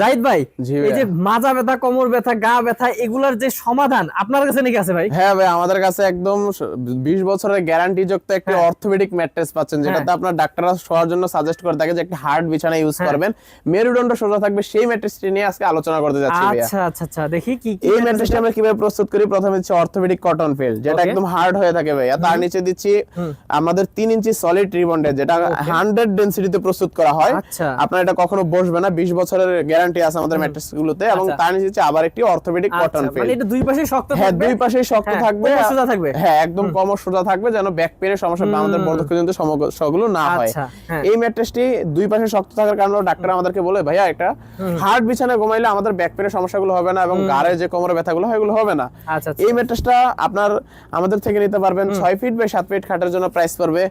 জাহিদ ভাই এই যে। মাজা ব্যথা কোমর ব্যথা গা ব্যথা এগুলার যে সমাধান আপনার কাছে নাকি আছে ভাই? হ্যাঁ ভাই আমাদের কাছে একদম বিশ বছরের গ্যারান্টি যুক্ত একটি। অর্থোপেডিক ম্যাট্রেস পাচ্ছেন যেটাতে হ্যাঁ। আপনার ডাক্তাররা শোয়ার জন্য সাজেস্ট করে থাকে যে একটা হার্ড বিছানা ইউজ হ্যাঁ। করবেন। মেরুদণ্ড সোজা থাকবে সেই ম্যাট্রেসটি নিয়ে আজকে আলোচনা করতে যাচ্ছি ভাইয়া। আচ্ছা আচ্ছা আচ্ছা দেখি কি কি এই ম্যাট্রেসটা আমরা কীভাবে প্রস্তুত করি? প্রথমে হচ্ছে অর্থোপেডিক কটন ফিল যেটা একদম হার্ড হয়ে থাকে ভাইয়া। তার নিচে দিচ্ছি আমাদের তিন ইঞ্চি সলিড রিবন্ডেড যেটা হান্ড্রেড ডেন্সিটিতে প্রস্তুত করা হয়। আচ্ছা। আপনার এটা কখনো বসবে না বিশ বছরের গ্যারান্টি আছে আমাদের ম্যাট্রেস গুলোতে এবং আচ্ছা। তার নিচে আবার একটি অর্থোপেডিক কটন ফিল মানে এটা দুই পাশে শক্ত হ্যাঁ দুই পাশেই শক্ত হ্যাঁ, থাকবে। সোজা থাকবে। হ্যাঁ একদম কমর সোজা থাকবে যেন ব্যাক সমস্যা বা আমাদের সমস্যাগুলো না হয়। আচ্ছা, হ্যাঁ। এই ম্যাট্রেসটি দুই পাশে শক্ত থাকার কারণে ডাক্তার আমাদেরকে বলে ভাইয়া একটা হার্ড বিছানায় ঘুমাইলে আমাদের ব্যাক পেনের সমস্যাগুলো হবে না এবং গাড়ে যে কোমরের ব্যথাগুলো হয় এগুলো হবে না। আচ্ছা এই ম্যাট্রেসটা আপনার আমাদের থেকে নিতে পারবেন ছয় ফিট বাই সাত ফিট খাটের জন্য প্রাইস পড়বে।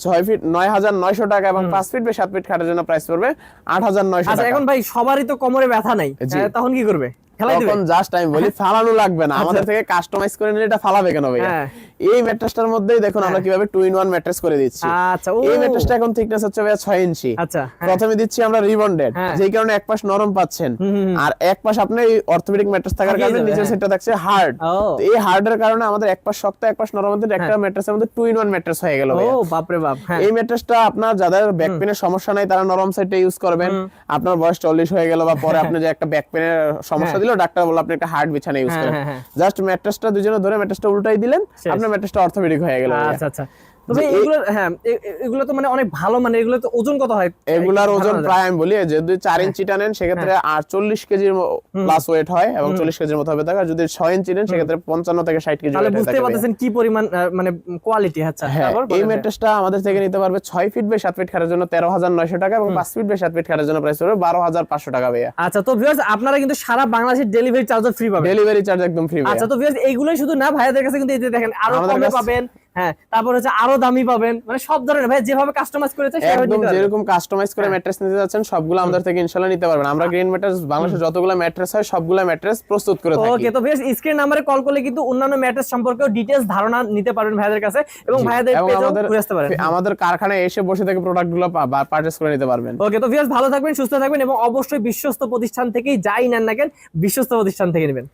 ছয় ফিট নয় হাজার নয়শো টাকা এবং পাঁচ ফিট বা সাত ফিট খাটের জন্য প্রাইস পড়বে আট হাজার নয়শো আচ্ছা টাকা। এখন ভাই সবারই তো কোমরে ব্যথা নাই। হ্যাঁ, তখন কি করবে? তখন জাস্ট আমি বলি ফালানো লাগবে না। আমাদের থেকে কাস্টমাইজ করে নিলে এটা ফালাবে কেন হ্যাঁ। এই ম্যাট্রেসটার মধ্যেই দেখুন আমরা কীভাবে টু ইন ওয়ান ম্যাট্রেস করে দিচ্ছি। আচ্ছা এই ম্যাট্রেসটা এখন থিকনেস হচ্ছে ভাইয়া 6 ইঞ্চি আচ্ছা হ্যাঁ। প্রথমে দিচ্ছি আমরা রিবন্ডেড হ্যাঁ। যেই কারণে এক পাশ নরম পাচ্ছেন। আর এক পাশ আপনি এই অর্থোপেডিক ম্যাট্রেস থাকার কারণে নিচের হ্যাঁ। সেটটা থাকছে হার্ড ও। এই হার্ডের কারণে আমাদের এক পাশ শক্ত এক পাশ নরম মধ্যে একটা ম্যাট্রেসের মধ্যে টু ইন ওয়ান ম্যাট্রেস হয়ে গেল ও ভাইয়া বাপরে বাপ হ্যাঁ। এই ম্যাট্রেসটা আপনার যাদের ব্যাক পেনের সমস্যা নাই তারা নরম সাইডটা ইউজ করবেন। আপনার বয়স চল্লিশ হয়ে গেল বা পরে আপনি যে একটা ব্যাক পেনের সমস্যা দিল ডাক্তার বলল আপনি একটা হার্ড বিছানা ইউজ হ্যাঁ, করেন। হ্যাঁ, হ্যাঁ। জাস্ট ম্যাট্রেসটা দুজনে ধরে ম্যাট্রেসটা উল্টাই দিলেন আপনার ম্যাট্রেসটা অর্থোপেডিক হয়ে গেল ভাইয়া। আচ্ছা আচ্ছা তবে এগুলো হ্যাঁ এগুলো তো মানে অনেক ভালো মানে এগুলো তো ওজন কত হয়? এগুলার ওজন প্রায় আমি বলি যদি হ্যাঁ। টানেন সেক্ষেত্রে আর চল্লিশ কেজির প্লাস ওয়েট হয় এবং চল্লিশ কেজির মতো হবে থাকে যদি ইঞ্চি নেন সেক্ষেত্রে পঞ্চান্ন থেকে ষাট কেজি তাহলে বুঝতে পারতেছেন কি পরিমাণ মানে কোয়ালিটি আচ্ছা হ্যাঁ এই ম্যাট্রেসটা আমাদের থেকে নিতে পারবে ছয় ফিট বাই সাত ফিট খাটের জন্য তেরো হাজার নয়শো টাকা এবং পাঁচ ফিট বাই সাত ফিট খাটের জন্য প্রাইস হাজার পাঁচশো টাকা ভাইয়া। আচ্ছা তো ভিউয়ার্স আপনারা কিন্তু সারা বাংলাদেশের ডেলিভারি চার্জার ফ্রি পাবেন। ডেলিভারি চার্জ একদম ফ্রি আচ্ছা তো ভিউয়ার্স এইগুলোই শুধু না ভাইয়াদের কাছে কিন্তু এই যে দেখেন আরও কমে পাবেন। হ্যাঁ তারপর হচ্ছে আরও দামি পাবেন। মানে সব ধরনের ভাই যেভাবে কাস্টমাইজ করেছে একদম যেরকম কাস্টমাইজ করে। ম্যাট্রেস নিতে যাচ্ছেন সবগুলো আমাদের থেকে ইনশাআল্লাহ নিতে পারবেন। আমরা গ্রিন ম্যাট্রেস বাংলাদেশে যতগুলো ম্যাট্রেস হয় সবগুলো ম্যাট্রেস প্রস্তুত করে থাকি। ওকে তো স্ক্রিন নাম্বারে কল করলে কিন্তু অন্যান্য ম্যাট্রেস সম্পর্কেও ডিটেইলস ধারণা নিতে পারবেন ভাইয়াদের কাছে এবং জি। ভাইয়াদের পেজও ঘুরে আসতে পারেন। আমাদের কারখানায় এসে বসে থেকে প্রোডাক্টগুলো পারচেজ করে নিতে পারবেন। ওকে তো ভিউয়ার্স ভালো থাকবেন সুস্থ থাকবেন এবং অবশ্যই বিশ্বস্ত প্রতিষ্ঠান থেকেই যাই নেন না কেন বিশ্বস্ত প্রতিষ্ঠান থেকে নেবেন।